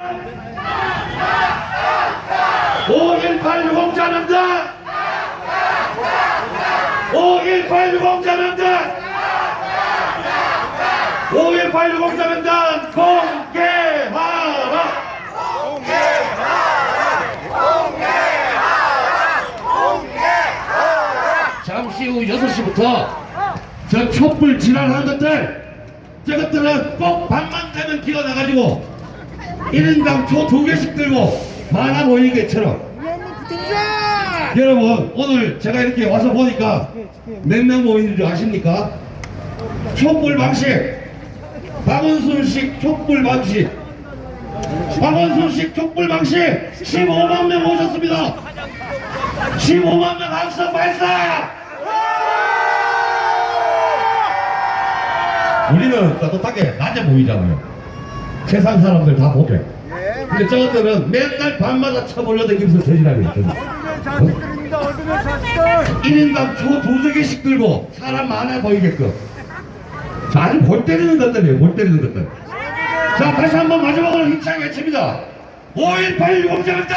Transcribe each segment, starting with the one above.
5.18 공자명단 5.18 공자명단 5.18 공자명단 공개하라! 잠시 후 6시부터 저 촛불 지랄하는 것들 저것들은 꼭 밤만 되면 기어나가지고 1인당 초 두 개씩 들고 만화 모이게처럼. 여러분 오늘 제가 이렇게 와서 보니까 몇명 모이는 줄 아십니까? 촛불 방식. 박원순식 촛불 방식. 박원순식 촛불 방식. 15만 명 오셨습니다. 15만 명 항상 발사! 우리는 따뜻하게 낮에 모이잖아요 세상 사람들 다 보게. 근데 저것들은 맨날 밤마다 쳐몰려다니면서 저지랄이 있거든. 자식들입니다. 어둠의 자식들. 1인당 초 두세 개씩 들고 사람 많아 보이게끔. 자, 아주 골 때리는 것들이에요 골 때리는 것들 자 다시 한번 마지막으로 힘차게 외칩니다. 5.18 유공자명단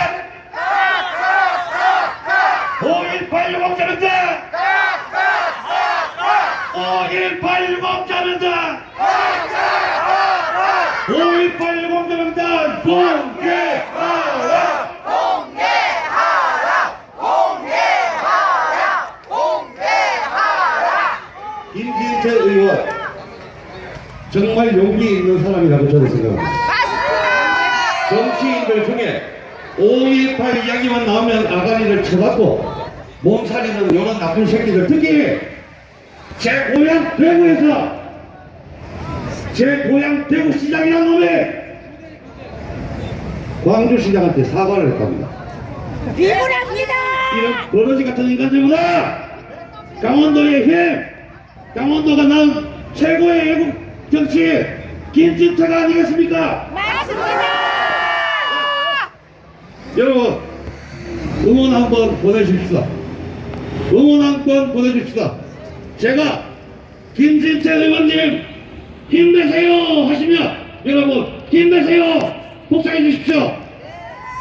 5.18 유공자명단 5.18 유공자명단 5.18 유공자명단 공개하라 김진태 의원 정말 용기 있는 사람이라고 저는 생각합니다. 정치인들 중에 5.18 이야기만 나오면 아가리를 쳐받고 몸살리는 이런 나쁜 새끼들 특히 제 고향 대구에서 제 고향 대구시장이라는 놈이 광주시장한테 사과를 했답니다. 비문합니다. 이런 버러지 같은 인간들보다 강원도의 힘, 강원도가 난 최고의 애국 정치 김진태가 아니겠습니까? 맞습니다. 여러분 응원 한번 보내주십시다. 응원 한번 보내주십시다. 제가 김진태 의원님 힘내세요 하시면 여러분 힘내세요 복사해 주십시오.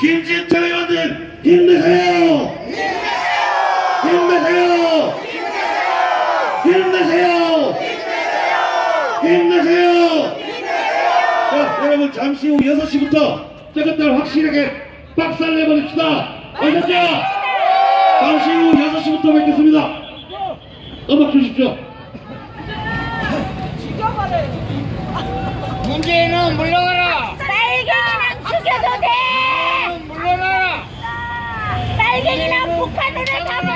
김진태 의원님 힘내세요. 힘내세요. 힘내세요. 힘내세요. 자, 잠시 후 6시부터 저것들 확실하게 박살 내버립시다. 알겠죠? 잠시 후 6시부터 뵙겠습니다. 음악 주십시오. 문재인은 물러가라. 빨갱이랑 죽여도 돼. 물러나라. 빨갱이랑 북한으로 잡아.